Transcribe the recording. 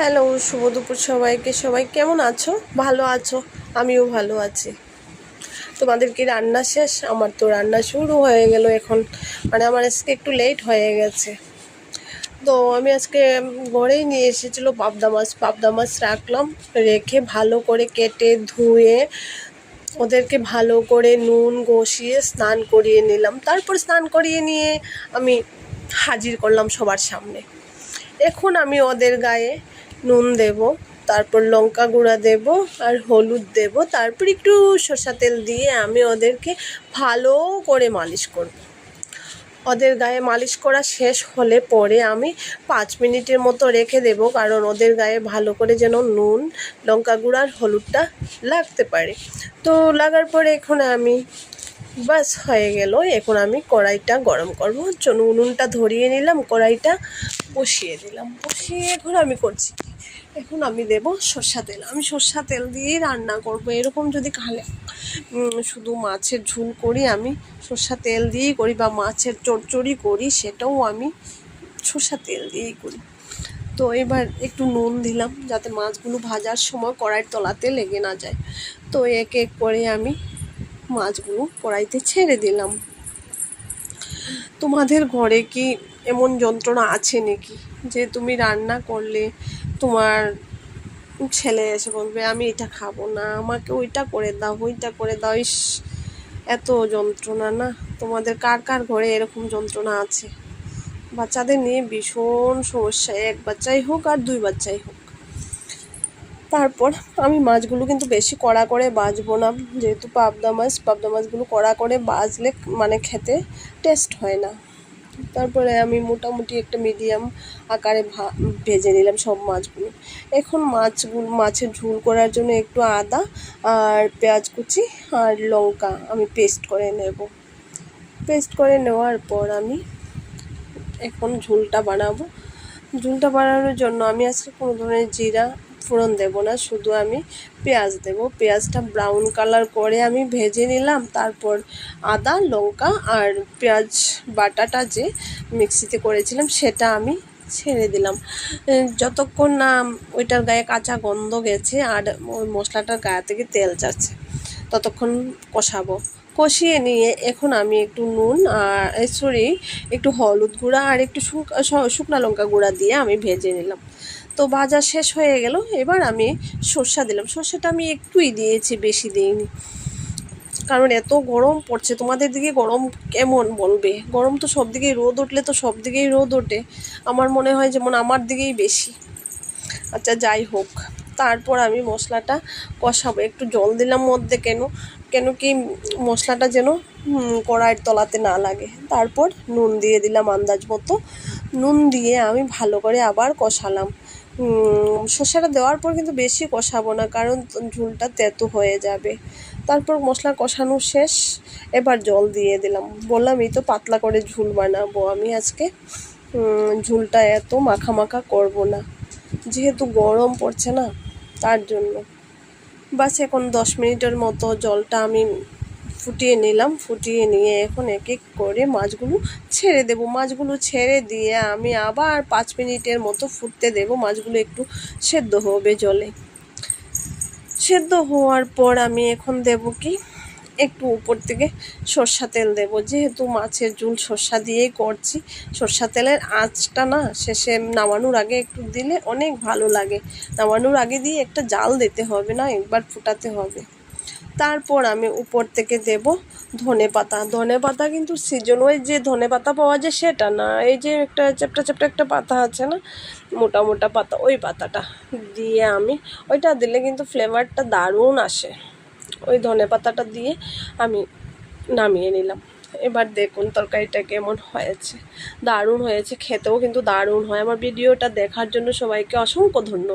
Hello, শুভ দুপুর সবাইকে। সবাই কেমন আছো? ভালো আছো? আমিও ভালো আছি। তোমাদের কি রান্না শেষ? আমার তো রান্না শুরু হয়ে গেল এখন। মানে আমার আজকে একটু লেট হয়ে গেছে। তো আমি আজকে ঘরেই নিয়ে এসেছিল পাবদা মাছ। পাবদা মাছ রাখলাম, রেখে ভালো করে কেটে ধুয়ে ওদেরকে ভালো করে নুন ঘষিয়ে স্নান করিয়ে নিলাম। তারপর স্নান করিয়ে নিয়ে আমি হাজির করলাম সবার সামনে। এখন আমি ওদের গায়ে নুন দেব, তারপর লঙ্কা গুঁড়া দেব আর হলুদ দেব, তারপর একটু সর্ষা তেল দিয়ে আমি ওদেরকে ভালো করে মালিশ করব। ওদের গায়ে মালিশ করা শেষ হলে পরে আমি পাঁচ মিনিটের মতো রেখে দেব, কারণ ওদের গায়ে ভালো করে যেন নুন, লঙ্কা গুঁড়া আর হলুদটা লাগতে পারে। তো লাগার পরে এখন আমি বাস হয়ে গেল, এখন আমি কড়াইটা গরম করব। উনুনটা ধরিয়ে নিলাম, কড়াইটা বসিয়ে দিলাম, বসিয়ে এখন আমি করছি। কি এখন আমি দেব সর্ষা তেল। আমি সর্ষা তেল দিয়েই রান্না করব। এরকম যদি খালে শুধু মাছের ঝুল করি আমি সর্ষা তেল দিয়েই করি বা মাছের চচ্চড়ি করি, সেটাও আমি সর্ষা তেল দিয়েই করি। তো এবার একটু নুন দিলাম, যাতে মাছগুলো ভাজার সময় কড়াইয়ের তলাতে লেগে না যায়। তো এক এক করে আমি মাছগুলো কড়াইতে ছেড়ে দিলাম। তোমাদের ঘরে কি এমন যন্ত্রণা আছে নাকি? যে তুমি রান্না করলে তোমার ছেলে এসে বলবে, আমি এটা খাব না, আমাকে ওইটা করে দাও, ওইটা করে দাও। ইস, এত যন্ত্রণা না? তোমাদের কার কার ঘরে এরকম যন্ত্রণা আছে? বাচ্চাদের নিয়ে ভীষণ সমস্যা, এক বাচ্চাই হোক আর দুই বাচ্চাই হোক। তারপর আমি মাছগুলো কিন্তু বেশি কড়া করে বাজবো না। যেহেতু পাবদা মাছ, পাবদা মাছগুলো কড়া করে বাজলে মানে খেতে টেস্ট হয় না। তারপরে আমি মোটামুটি একটা মিডিয়াম আকারে ভা- ভেজে নিলাম সব মাছগুলো। এখন মাছগুলো মাছের ঝোল করার জন্য একটু আদা আর পেঁয়াজ কুচি আর লঙ্কা আমি পেস্ট করে নেব। পেস্ট করে নেওয়ার পর আমি এখন ঝোলটা বানাবো। ঝোলটা বানানোর জন্য আমি আজকে কোনো ধরনের জিরা ফোড়ন দেব না, শুধু আমি পেঁয়াজ দেব। পেঁয়াজটা ব্রাউন কালার করে আমি ভেজে নিলাম, তারপর আদা, লঙ্কা আর পেঁয়াজ বাটাটা যে মিক্সিতে করেছিলাম সেটা আমি ছেড়ে দিলাম। যতক্ষণ না ওইটার গায়ে কাঁচা গন্ধ গেছে আর ওই মশলাটার গায়ে থেকে তেল যাচ্ছে, ততক্ষণ কষাবো। কষিয়ে নিয়ে এখন আমি একটু নুন আর সরি একটু হলুদ গুঁড়া আর একটু শুক- শুকনা লঙ্কা গুঁড়া দিয়ে আমি ভেজে নিলাম। তো ভাজা শেষ হয়ে গেল, এবার আমি সর্ষা দিলাম। সর্ষাটা আমি একটুই দিয়েছি, বেশি দিইনি। কারণ এত গরম পড়ছে, তোমাদের দিকে গরম কেমন বলবে? গরম তো সব দিকেই রোদ উঠলে তো সব দিকেই রোদ ওঠে। আমার মনে হয় যেমন আমার দিকেই বেশি। আচ্ছা যাই হোক, তারপর আমি মশলাটা কষাবো। একটু জল দিলাম মধ্যে কেন? কেন কি মশলাটা যেন কড়াইয়ের তলাতে না লাগে। তারপর নুন দিয়ে দিলাম আন্দাজ মতো। নুন দিয়ে আমি ভালো করে আবার কষালাম। শসাটা দেওয়ার পর কিন্তু বেশি কষাবো না, কারণ ঝুলটা তেতো হয়ে যাবে। তারপর মশলা কষানো শেষ। এবার জল দিয়ে দিলাম। বললাম, এই তো পাতলা করে ঝুল বানাবো। আমি আজকে ঝুলটা এত মাখা মাখা করব না। যেহেতু গরম পড়ছে না, তার জন্য। বাস এখন দশ মিনিটের মতো জলটা আমি ফুটিয়ে নিলাম, ফুটিয়ে নিয়ে এখন এক এক করে মাছগুলো ছেড়ে দেব। মাছগুলো ছেড়ে দিয়ে আমি আবার পাঁচ মিনিটের মতো ফুটতে দেব। মাছগুলো একটু সেদ্ধ হবে জলে। সেদ্ধ হওয়ার পর আমি এখন দেব কি? একটু উপর থেকে সর্ষা তেল দেব। যেহেতু মাছের ঝুল সর্ষা দিয়েই করছি, সর্ষা তেলের আঁচটা না শেষে নামানোর আগে একটু দিলে অনেক ভালো লাগে। নামানোর আগে দিয়ে একটা জাল দিতে হবে না, একবার ফুটাতে হবে। তারপর আমি উপর থেকে দেব ধনে পাতা। ধনে পাতা কিন্তু সিজন ওয়াইজ যে ধনে পাতা পাওয়া যায় সেটা না, এই যে একটা চ্যাপটা চ্যাপটা একটা পাতা আছে না, মোটা মোটা পাতা, ওই পাতাটা দিয়ে আমি, ওইটা দিলে কিন্তু ফ্লেভারটা দারুণ আসে। ওই ধনে পাতাটা দিয়ে আমি নামিয়ে নিলাম। এবার দেখুন তরকারিটা কেমন হয়েছে। দারুণ হয়েছে, খেতেও কিন্তু দারুণ হয়। আমার ভিডিওটা দেখার জন্য সবাইকে অসংখ্য ধন্যবাদ।